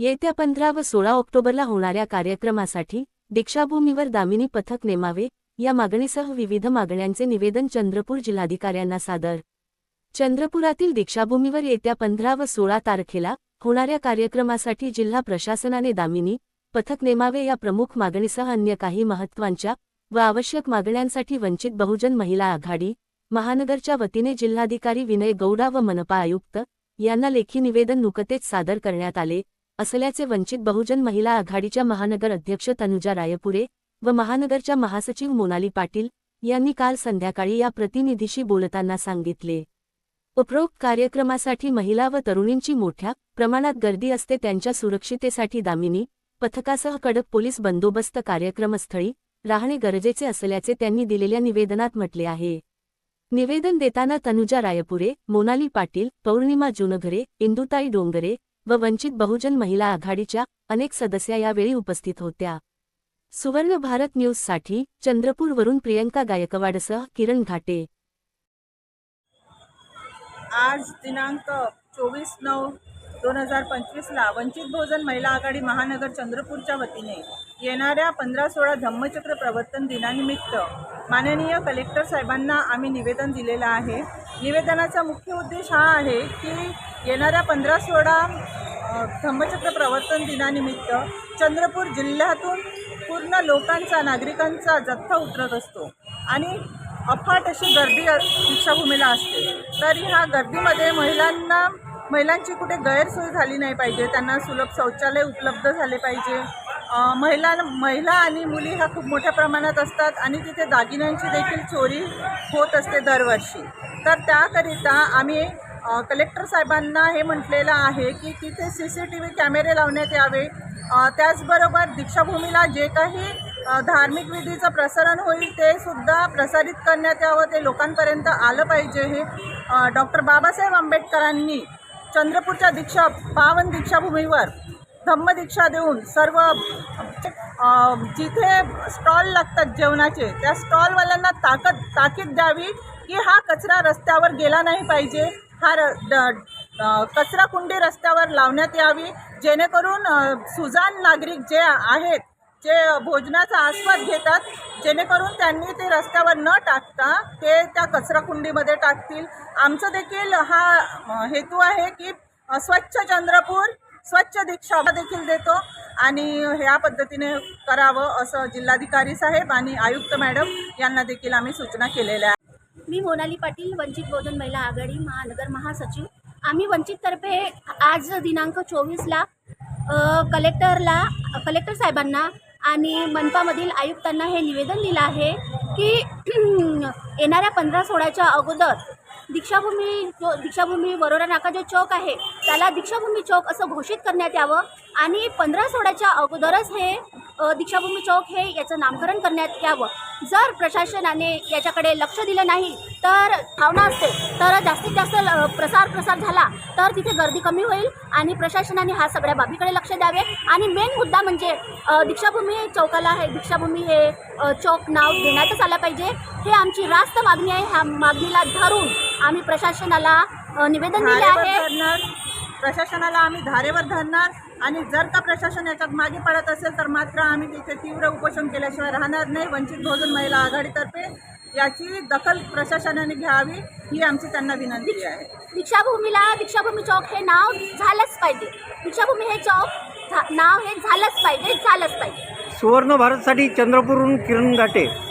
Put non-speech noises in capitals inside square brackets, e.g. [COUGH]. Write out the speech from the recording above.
येत्या पंधरा व सोळा ऑक्टोबरला होणाऱ्या कार्यक्रमासाठी दीक्षाभूमीवर दामिनी पथक नेमावे या मागणीसह विविध मागण्यांचे निवेदन चंद्रपूर जिल्हाधिकाऱ्यांना सादर. चंद्रपुरातील दीक्षाभूमीवर येत्या पंधरा व सोळा तारखेला होणाऱ्या कार्यक्रमासाठी जिल्हा प्रशासनाने दामिनी पथक नेमावे या प्रमुख मागणीसह अन्य काही महत्त्वांच्या व आवश्यक मागण्यांसाठी वंचित बहुजन महिला आघाडी महानगरच्या वतीने जिल्हाधिकारी विनय गौडा व मनपा आयुक्त यांना लेखी निवेदन नुकतेच सादर करण्यात आले. असल्याचे वंचित बहुजन महिला आघाडीच्या महानगर अध्यक्ष तनुजा रायपुरे व महानगरच्या महासचिव मोनाली पाटील यांनी काल संध्याकाळी या प्रतिनिधीशी बोलताना सांगितले. उपरोक्त कार्यक्रमासाठी महिला व तरुणींची मोठ्या प्रमाणात गर्दी असते त्यांच्या सुरक्षितेसाठी दामिनी पथकासह कडक पोलीस बंदोबस्त कार्यक्रमस्थळी राहणे गरजेचे असल्याचे त्यांनी दिलेल्या निवेदनात म्हटले आहे. निवेदन देताना तनुजा रायपुरे मोनाली पाटील पौर्णिमा जुनघरे इंदुताई डोंगरे व वंचित बहुजन महिला आघाडीच्या अनेक सदस्या यावेळी उपस्थित होत्या. सुवर्ण भारत न्यूजसाठी चंद्रपूरवरून प्रियंका गायकवाडसह किरण घाटे. आज दिनांक चोवीस नऊ दोन हजार पंचवीसला वंचित बहुजन महिला आघाडी महानगर चंद्रपूरच्या वतीने येणाऱ्या पंधरा सोळा धम्मचक्र प्रवर्तन दिनानिमित्त माननीय कलेक्टर साहेबांना आम्ही निवेदन दिलेलं आहे. निवेदनाचा मुख्य उद्देश हा आहे की येणाऱ्या पंधरा सोळा धम्मचक्र प्रवर्तन दिनानिमित्त चंद्रपूर जिल्ह्यातून पूर्ण लोकांचा नागरिकांचा जथ्था उतरत असतो आणि अफाट अशी गर्दी दीक्षाभूमीला असते. तर ह्या गर्दीमध्ये महिलांना महिलांची कुठे गैरसोय झाली नाही पाहिजे. त्यांना सुलभ शौचालय उपलब्ध झाले पाहिजे. महिला महिला आणि मुली ह्या खूप मोठ्या प्रमाणात असतात आणि तिथे दागिन्यांची देखील चोरी होत असते दरवर्षी. तर त्याकरिता आम्ही कलेक्टर साहेबांना हे म्हटलेलं आहे की तिथे सी सी टी व्ही कॅमेरे लावण्यात यावे. त्याचबरोबर दीक्षाभूमीला जे काही धार्मिक विधीचं प्रसारण होईल ते सुद्धा प्रसारित करण्यात यावं ते लोकांपर्यंत आलं पाहिजे हे डॉक्टर बाबासाहेब आंबेडकरांनी चंद्रपूरच्या दीक्षा पावन दीक्षाभूमीवर धम्मदीक्षा देऊन सर्व जिथे स्टॉल लागतात जेवणाचे त्या स्टॉलवाल्यांना ताकद ताकीद द्यावी की हा कचरा रस्त्यावर गेला नाही पाहिजे. हा र ड- कचरा कुंडी रस्त्यावर लावण्यात यावी जेणेकरून सुजान नागरिक जे आहेत जे भोजनाचा आस्वाद घेतात जेणेकरून त्यांनी ते रस्त्यावर न टाकता ते त्या कचराकुंडीमध्ये टाकतील. आमचं देखील हा हेतू आहे की स्वच्छ चंद्रपूर स्वच्छ दीक्षा देखील देतो आणि ह्या पद्धतीने करावं असं जिल्हाधिकारी साहेब आणि आयुक्त मॅडम यांना देखील आम्ही सूचना केलेल्या आहेत. मी मोनाली पाटील वंचित बहुजन महिला आघाडी महानगर महासचिव. आम्ही वंचिततर्फे आज दिनांक चोवीसला कलेक्टरला कलेक्टर साहेबांना आणि मनपामधील आयुक्तांना हे निवेदन दिलं आहे की [CLEARS THROAT] येणाऱ्या पंधरा सोळाच्या अगोदर दीक्षाभूमी जो दीक्षाभूमी वरोरा नाका जो चौक आहे त्याला दीक्षाभूमी चौक असं घोषित करण्यात यावं आणि पंधरा सोळाच्या अगोदरच हे दीक्षाभूमी चौक हे याचं नामकरण करण्यात यावं. जर प्रशासनाने याच्याकडे लक्ष दिलं नाही तर भावना असते. तर जास्तीत जास्त प्रसार प्रसार झाला तर तिथे गर्दी कमी होईल आणि प्रशासनाने हा सगळ्या बाबीकडे लक्ष द्यावे. आणि मेन मुद्दा म्हणजे दीक्षाभूमी चौकाला हे दीक्षाभूमी हे चौक नाव देण्यातच आलं पाहिजे. हे आमची रास्त मागणी आहे. ह्या मागणीला धरून आम्ही प्रशासनाला निवेदन दिले आहे. प्रशासनाला आम्ही धारेवर धरणार आणि जर का प्रशासन याच्यात मागे पडत असेल तर मात्र आम्ही तिथे तीव्र उपोषण केल्याशिवाय राहणार नाही. वंचित बहुजन महिला आघाडीतर्फे याची दखल प्रशासनाने घ्यावी ही आमची त्यांना विनंती आहे. दीक्षाभूमीला दीक्षाभूमी चौक हे नाव झालंच पाहिजे. दीक्षाभूमी हे चौक झा- नाव हे झालंच पाहिजे झालंच पाहिजे. सुवर्ण भारतसाठी चंद्रपूरहून किरण गाटे